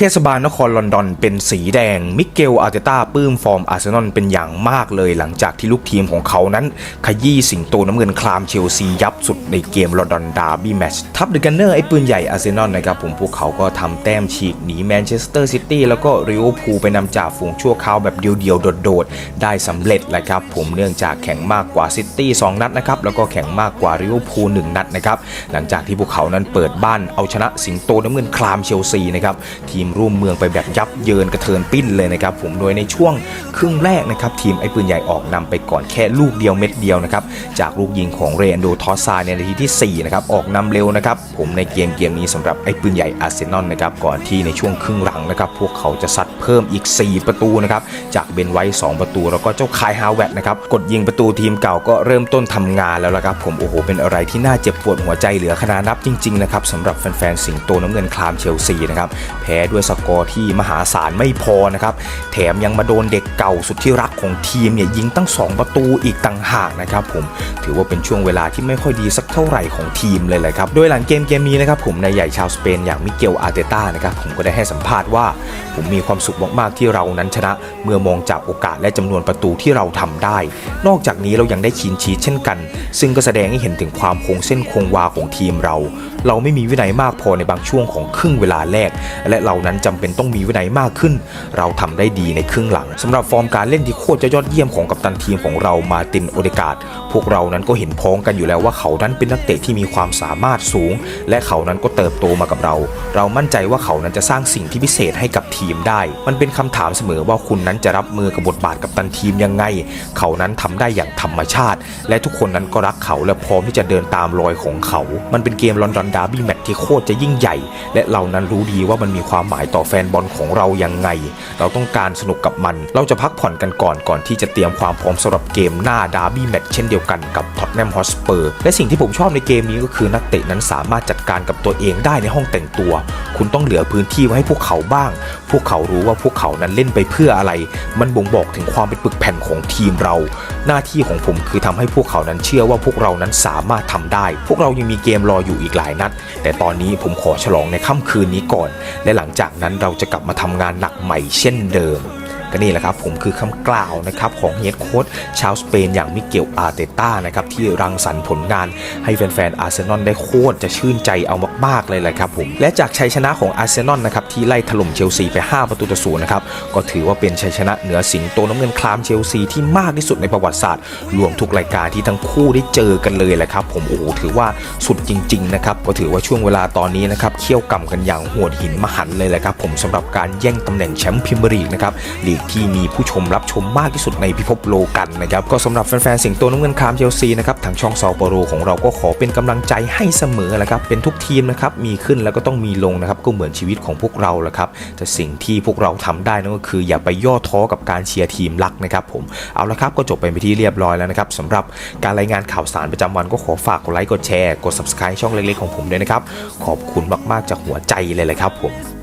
เทศบาลนครลอนดอนเป็นสีแดง มิเกลอาร์เตต้าปลื้มฟอร์มอาร์เซนอลเป็นอย่างมากเลยหลังจากที่ลูกทีมของเขานั้น ขยี้สิงโตน้ำเงินคลามเชลซียับสุดในเกมลอนดอนดาร์บี้แมตช์ทับเดอะกันเนอร์ไอ้ปืนใหญ่อาร์เซนอลนะครับผมพวกเขาก็ทำแต้มฉีกหนีแมนเชสเตอร์ซิตี้แล้วก็ริเวอพูไปนำจ่าฝูงชั่วคราวแบบเดียวๆโดดๆ ได้สำเร็จแหละครับผมเนื่องจากแข่งมากกว่าซิตี้2นัดนะครับแล้วก็แข่งมากกว่าริเวอร์พูล1นัดนะครับหลังจากที่พวกเขานั้นเปิดบ้านเอาชนะสิงโตน้ำเงินคลามเชลซีนะครับทีมร่วมเมืองไปแบบยับเยินกระเทินปิ้นเลยนะครับผมโดยในช่วงครึ่งแรกนะครับทีมไอ้ปืนใหญ่ออกนำไปก่อนแค่ลูกเดียวเม็ดเดียวนะครับจากลูกยิงของเรนโดทอสซาในนาทีที่4นะครับออกนำเร็วนะครับผมในเกมเกมนี้สำหรับไอ้ปืนใหญ่อาร์เซนอลนะครับก่อนที่ในช่วงครึ่งหลังนะครับพวกเขาจะซัดเพิ่มอีก 4 ประตูนะครับจากเบนไว้ 2 ประตู แล้วก็เจ้าคายฮาวเวตนะครับกดยิงประตูทีมเก่าก็เริ่มต้นทำงานแล้วละครับผมโอ้โหเป็นอะไรที่น่าเจ็บปวดหัวใจเหลือขนาดนับจริงๆนะครับสำหรับแฟนๆสิงโตน้ำเงินคลามเชลซีนะครับแพ้ด้วยสกอร์ที่มหาศาลไม่พอนะครับ แถมยังมาโดนเด็กเก่าสุดที่รักของทีมเนี่ยยิงตั้ง 2 ประตูอีกต่างหากนะครับผมถือว่าเป็นช่วงเวลาที่ไม่ค่อยดีสักเท่าไหร่ของทีมเลยแหละครับ โดยหลังเกมเกมนี้นะครับผมนายใหญ่ชาวสเปนอย่างมิเกลอาร์เตต้านะครับผมก็ได้ให้สัมภาษณ์ว่า ผมมีความสุขมากๆที่เรานั้นชนะ เมื่อมองจากโอกาสและจำนวนประตูที่เราทำได้ นอกจากนี้เรายังได้คีนชีทเช่นกัน ซึ่งก็แสดงให้เห็นถึงความคงเส้นคงวาของทีมเราเราไม่มีวินัยมากพอในบางช่วงของครึ่งเวลาแรก และเรานั้นจำเป็นต้องมีวินัยมากขึ้น เราทำได้ดีในครึ่งหลังสำหรับฟอร์มการเล่นที่โคตรจะยอดเยี่ยมของกัปตันทีมของเรามาตินโอเดกาดพวกเรานั้นก็เห็นพ้องกันอยู่แล้วว่าเขานั้นเป็นนักเตะที่มีความสามารถสูง และเขานั้นก็เติบโตมากับเรา เรามั่นใจว่าเขานั้นจะสร้างสิ่งที่พิเศษให้กับทีมได้ มันเป็นคำถามเสมอว่าคุณนั้นจะรับมือกับบทบาทกัปตันทีมยังไง เขานั้นทำได้อย่างธรรมชาติ และทุกคนนั้นก็รักเขาและพร้อมที่จะเดินตามรอยของเขา มันเป็นเกมลอนดอนดาร์บี้แมตช์ที่โคตรจะยิ่งใหญ่ และเรานั้นรู้ดีว่ามันมีความหมายต่อแฟนบอลของเรายังไง เราต้องการสนุกกับมัน เราจะพักผ่อนกันก่อนก่อนที่จะเตรียมความพร้อมสำหรับเกมหน้าดาร์บี้แมตช์เช่นเดียวกันกับท็อตแนมฮอสเปอร์และสิ่งที่ผมชอบในเกมนี้ก็คือนักเตะนั้นสามารถจัดการกับตัวเองได้ในห้องแต่งตัว คุณต้องเหลือพื้นที่ไว้ให้พวกเขาบ้าง พวกเขารู้ว่าพวกเขานั้นเล่นไปเพื่ออะไร มันบ่งบอกถึงความเป็นปึกแผ่นของทีมเรา หน้าที่ของผมคือทำให้พวกเขานั้นเชื่อว่าพวกเรานั้นสามารถทำได้ พวกเรายังมีเกมรออยู่อีกหลายนัด แต่ตอนนี้ผมขอฉลองในค่ำคืนนี้ก่อน และหลังจากนั้นเราจะกลับมาทำงานหนักใหม่เช่นเดิม ก็นี่แหละครับผมคือคำกล่าวนะครับของเฮดโค้ชชาวสเปนอย่างมิเกลอาร์เตต้านะครับที่รังสรรค์ผลงานให้แฟนๆอาร์เซนอลได้โคตรจะชื่นใจเอามากๆเลยแหละครับผมและจากชัยชนะของอาร์เซนอลนะครับที่ไล่ถล่มเชลซีไป 5 ประตูต่อศูนย์นะครับก็ถือว่าเป็นชัยชนะเหนือสิงโตน้ำเงินคลามเชลซีที่มากที่สุดในประวัติศาสตร์รวมทุกรายการที่ทั้งคู่ได้เจอกันเลยแหละครับผมโอ้โหถือว่าสุดจริงๆนะครับก็ถือว่าช่วงเวลาตอนนี้นะครับเคี่ยวกำกันอย่างโหดหินมหันเลยแหละครับผมสำหรับการแย่งตำแหน่งแชมป์พรีเมียร์ลีกนะครับลีกที่มีผู้ชมรับชมมากที่สุดในพิภพโลกันนะครับก็สำหรับแฟนๆสิงโตน้ำเงินคามเชลซีนะครับทางช่องซอลโปโรของเราก็ขอเป็นกำลังใจให้เสมอแหละครับเป็นทุกทีมนะครับมีขึ้นแล้วก็ต้องมีลงนะครับก็เหมือนชีวิตของพวกเราแหละครับแต่สิ่งที่พวกเราทำได้นั่นก็คือ อย่าไปย่อท้อกับการเชียร์ทีมรักนะครับผมเอาละครับก็จบไปเป็นที่เรียบร้อยแล้วนะครับสำหรับการรายงานข่าวสารประจำวันก็ขอฝากกดไลค์กดแชร์กด subscribe ช่องเล็กๆของผมด้วยนะครับขอบคุณมากๆจากหัวใจเลยแหละครับผม